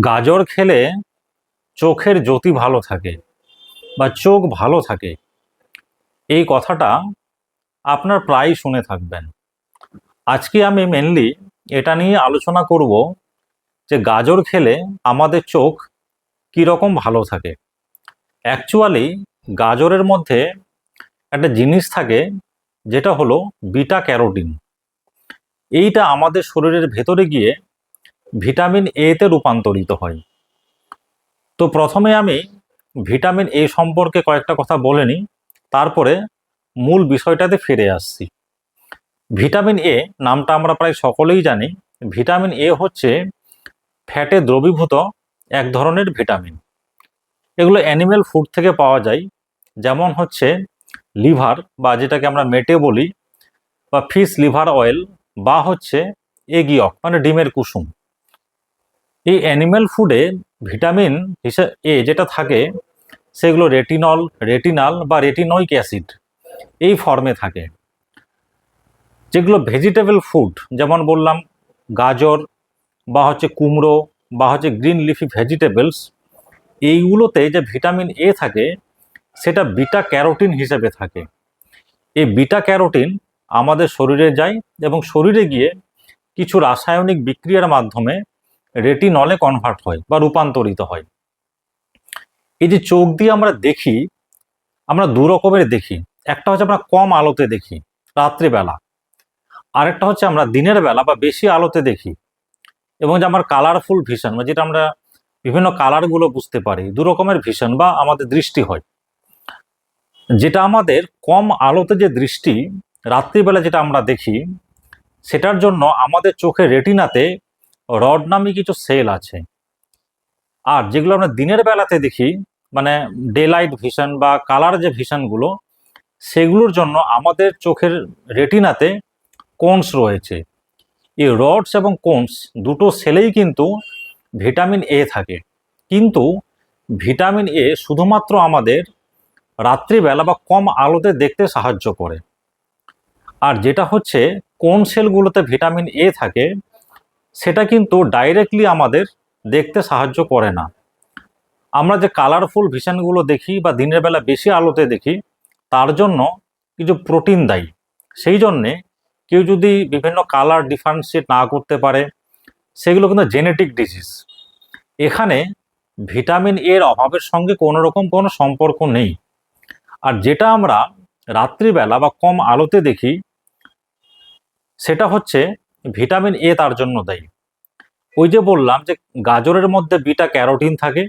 গাজর খেলে চোখের জ্যোতি ভালো থাকে বা চোখ ভালো থাকে। এই কথাটা আপনার প্রায় শুনে থাকবেন। আজকে আমি মেনলি এটা নিয়ে আলোচনা করব যে গাজর খেলে আমাদের চোখ কীরকম ভালো থাকে। অ্যাকচুয়ালি গাজরের মধ্যে একটা জিনিস থাকে যেটা হলো বিটা ক্যারোটিন। এইটা আমাদের শরীরের ভেতরে গিয়ে ভিটামিন এতে রূপান্তরিত হয়। তো প্রথমে আমি ভিটামিন এ সম্পর্কে কয়েকটা কথা বলে নিই, তারপরে মূল বিষয়টাতে ফিরে আসছি। ভিটামিন এ নামটা আমরা প্রায় সকলেই জানি। ভিটামিন এ হচ্ছে ফ্যাটে দ্রবীভূত এক ধরনের ভিটামিন। এগুলো অ্যানিমেল ফুড থেকে পাওয়া যায়, যেমন হচ্ছে লিভার বা যেটাকে আমরা মেটে বলি, বা ফিশ লিভার অয়েল, বা হচ্ছে এগিয়ক মানে ডিমের কুসুম। এই অ্যানিম্যাল ফুডে ভিটামিন এ যেটা থাকে, সেগুলো রেটিনল রেটিনাল বা রেটিনয়িক অ্যাসিড এই ফর্মে থাকে। যেগুলো ভেজিটেবল ফুড যেমন বললাম, গাজর বা হচ্ছে কুমড়ো বা হচ্ছে গ্রিন লিফি ভেজিটেবলস এইগুলোতে যে ভিটামিন এ থাকে, সেটা বিটা ক্যারোটিন হিসেবে থাকে। এই বিটা ক্যারোটিন আমাদের শরীরে যায় এবং শরীরে গিয়ে কিছু রাসায়নিক বিক্রিয়ার মাধ্যমে রেটিনলে কনভার্ট হয় বা রূপান্তরিত হয়। এই যে চোখ দিয়ে আমরা দেখি, আমরা দু রকমের দেখি। একটা হচ্ছে আমরা কম আলোতে দেখি, রাত্রিবেলা। আরেকটা হচ্ছে আমরা দিনের বেলা বা বেশি আলোতে দেখি। এবং যে আমার কালারফুল ভিশন বা যেটা আমরা বিভিন্ন কালারগুলো বুঝতে পারি, দু রকমের ভিশন বা আমাদের দৃষ্টি হয়। যেটা আমাদের কম আলোতে যে দৃষ্টি, রাত্রিবেলা যেটা আমরা দেখি, সেটার জন্য আমাদের চোখের রেটিনাতে রড নামে কিছু সেল আছে। আর যেগুলো আমরা দিনের বেলাতে দেখি মানে ডে লাইট ভিশন বা কালার যে ভিশনগুলো সেগুলোর জন্য আমাদের চোখের রেটিনাতে কোনস রয়েছে। এই রডস এবং কোনস দুটো সেলেই কিন্তু ভিটামিন এ থাকে। কিন্তু ভিটামিন এ শুধুমাত্র আমাদের রাত্রিবেলা বা কম আলোতে দেখতে সাহায্য করে। আর যেটা হচ্ছে, কোন সেলগুলোতে ভিটামিন এ থাকে সেটা কিন্তু ডাইরেক্টলি আমাদের দেখতে সাহায্য করে না। আমরা যে কালারফুল ভিশনগুলো দেখি বা দিনের বেলা বেশি আলোতে দেখি, তার জন্য কিছু প্রোটিন দায়ী। সেই জন্যে কেউ যদি বিভিন্ন কালার ডিফারেন্সিয়েট না করতে পারে, সেগুলো কিন্তু জেনেটিক ডিজিজ এখানে ভিটামিন এর অভাবের সঙ্গে কোনো রকম কোনো সম্পর্ক নেই। আর যেটা আমরা রাত্রিবেলা বা কম আলোতে দেখি, সেটা হচ্ছে ভিটামিন এ তার জন্য দায়ী। ওই যে বললাম যে গাজরের মধ্যে বিটা ক্যারোটিন থাকে,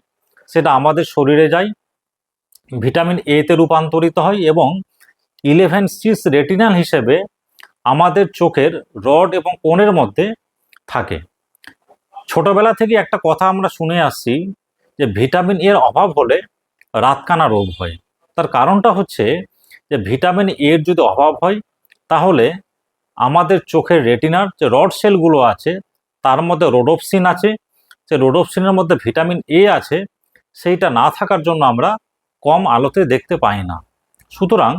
সেটা আমাদের শরীরে যায়, ভিটামিন এতে রূপান্তরিত হয় এবং ইলেভেন সিক্স রেটিনাল হিসেবে আমাদের চোখের রড এবং কোণের মধ্যে থাকে। ছোটবেলা থেকে একটা কথা আমরা শুনে আসছি যে ভিটামিন এর অভাব হলে রাতকানা রোগ হয়। তার কারণটা হচ্ছে যে ভিটামিন এর যদি অভাব হয়, তাহলে আমাদের চোখের রেটিনার যে রড সেলগুলো আছে, তার মধ্যে রোডোপসিন আছে, যে রোডোপসিনের মধ্যে ভিটামিন এ আছে, সেইটা না থাকার জন্য আমরা কম আলোতে দেখতে পাই না। সুতরাং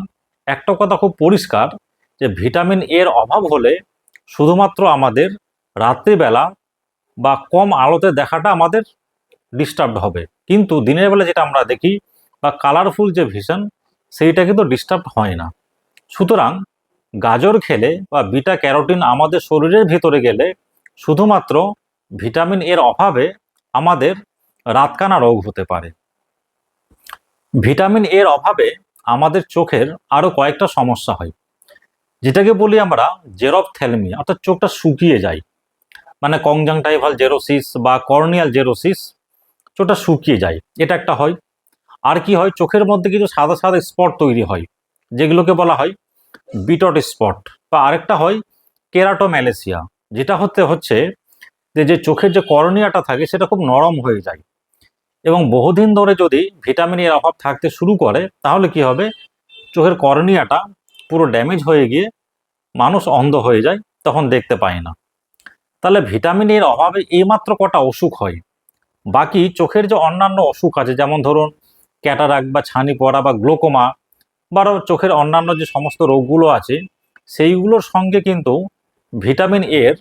একটা কথা খুব পরিষ্কার, যে ভিটামিন এর অভাব হলে শুধুমাত্র আমাদের রাত্রিবেলা বা কম আলোতে দেখাটা আমাদের ডিস্টার্বড হবে। কিন্তু দিনের বেলা যেটা আমরা দেখি, বা কালারফুল যে ভিশন সেইটা কিন্তু ডিস্টার্ব হয় না। সুতরাং গাজর খেলে বা বিটা ক্যারোটিন আমাদের শরীরের ভিতরে গেলে শুধুমাত্র ভিটামিন এর অভাবে আমাদের রাতকানা রোগ হতে পারে। ভিটামিন এর অভাবে আমাদের চোখের আরও কয়েকটা সমস্যা হয়। যেটাকে বলি আমরা জেরপথ্যালমি অর্থাৎ চোখটা শুকিয়ে যায়। মানে কংজাংটাইভাল জেরোসিস বা কর্নিয়াল জেরোসিস চোখটা শুকিয়ে যায়। এটা একটা হয়। আর কি হয়? চোখের মধ্যে কিছু সাদা সাদা স্পট তৈরি হয়, যেগুলোকে বলা হয় বিটট স্পট। বা আরেকটা হয় কেরাটোম্যালেসিয়া, যেটা হতে হচ্ছে যে যে চোখের যে কর্নিয়াটা থাকে সেটা খুব নরম হয়ে যায়। এবং বহুদিন ধরে যদি ভিটামিনের অভাব থাকতে শুরু করে, তাহলে কি হবে? চোখের কর্নিয়াটা পুরো ড্যামেজ হয়ে গিয়ে মানুষ অন্ধ হয়ে যায়, তখন দেখতে পায় না। তাহলে ভিটামিনের অভাবে এইমাত্র কটা অসুখ হয়? বাকি চোখের যে অন্যান্য অসুখ আছে, যেমন ধরুন ক্যাটারাক বা ছানি পড়া বা গ্লোকোমা বা চোখের অন্যান্য যে সমস্ত রোগগুলো আছে, সেইগুলোর সঙ্গে কিন্তু ভিটামিন এর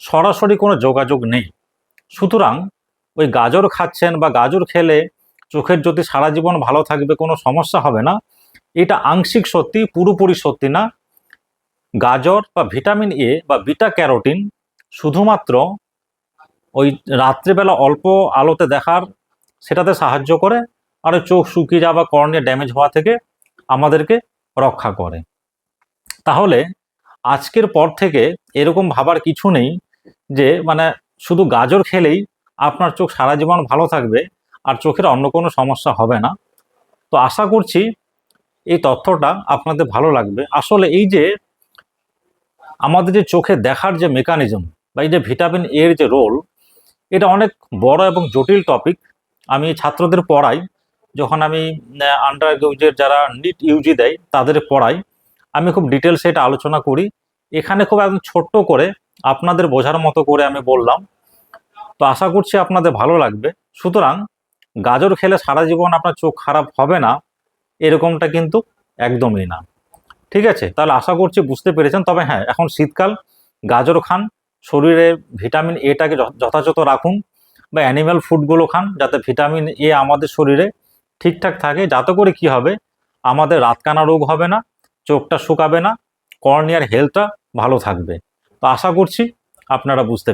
সরাসরি কোনো যোগাযোগ নেই। সুতরাং ওই গাজর খাচ্ছেন বা গাজর খেলে চোখের যদি সারা জীবন ভালো থাকবে, কোনো সমস্যা হবে না। এটা আংশিক সত্যি, পুরোপুরি সত্যি না। গাজর বা ভিটামিন এ বা বিটা ক্যারোটিন শুধুমাত্র ওই রাত্রিবেলা অল্প আলোতে দেখার, সেটাতে সাহায্য করে। আর চোখ শুকিয়ে যাওয়া বা কর্নিয়া ড্যামেজ হওয়া থেকে আমাদেরকে রক্ষা করে। তাহলে আজকের পর থেকে এরকম ভাবার কিছু নেই যে মানে শুধু গাজর খেলেই আপনার চোখ সারা জীবন ভালো থাকবে আর চোখের অন্য কোনো সমস্যা হবে না। তো আশা করছি এই তথ্যটা আপনাদের ভালো লাগবে। আসলে এই যে, আমাদের যে চোখে দেখার যে মেকানিজম বা এই যে ভিটামিন এর যে রোল এটা অনেক বড় এবং জটিল টপিক আমি ছাত্রদের পড়াই যখন আমি আন্ডার গ্রাজুয়েট যারা নিট ইউজি দেয়, তাদের পড়াই, আমি খুব ডিটেলসে এটা আলোচনা করি। এখানে খুব একদম ছোট্ট করে আপনাদের বোঝার মতো করে আমি বললাম। তো আশা করছি আপনাদের ভালো লাগবে। সুতরাং গাজর খেলে সারা জীবন আপনার চোখ খারাপ হবে না, এরকমটা কিন্তু একদমই না। ঠিক আছে? তাহলে আশা করছি বুঝতে পেরেছেন। তবে হ্যাঁ এখন শীতকাল, গাজর খান, শরীরে ভিটামিন এটাকে যথাযথ রাখুন বা অ্যানিম্যাল ফুডগুলো খান, যাতে ভিটামিন এ আমাদের শরীরে ঠিকঠাক থাকে, যাতে করে কি হবে? আমাদের রাতকানা রোগ হবে না, চোখটা শুকাবে না, কর্নিয়ার হেলথটা ভালো থাকবে। তো আশা করছি আপনারা বুঝতে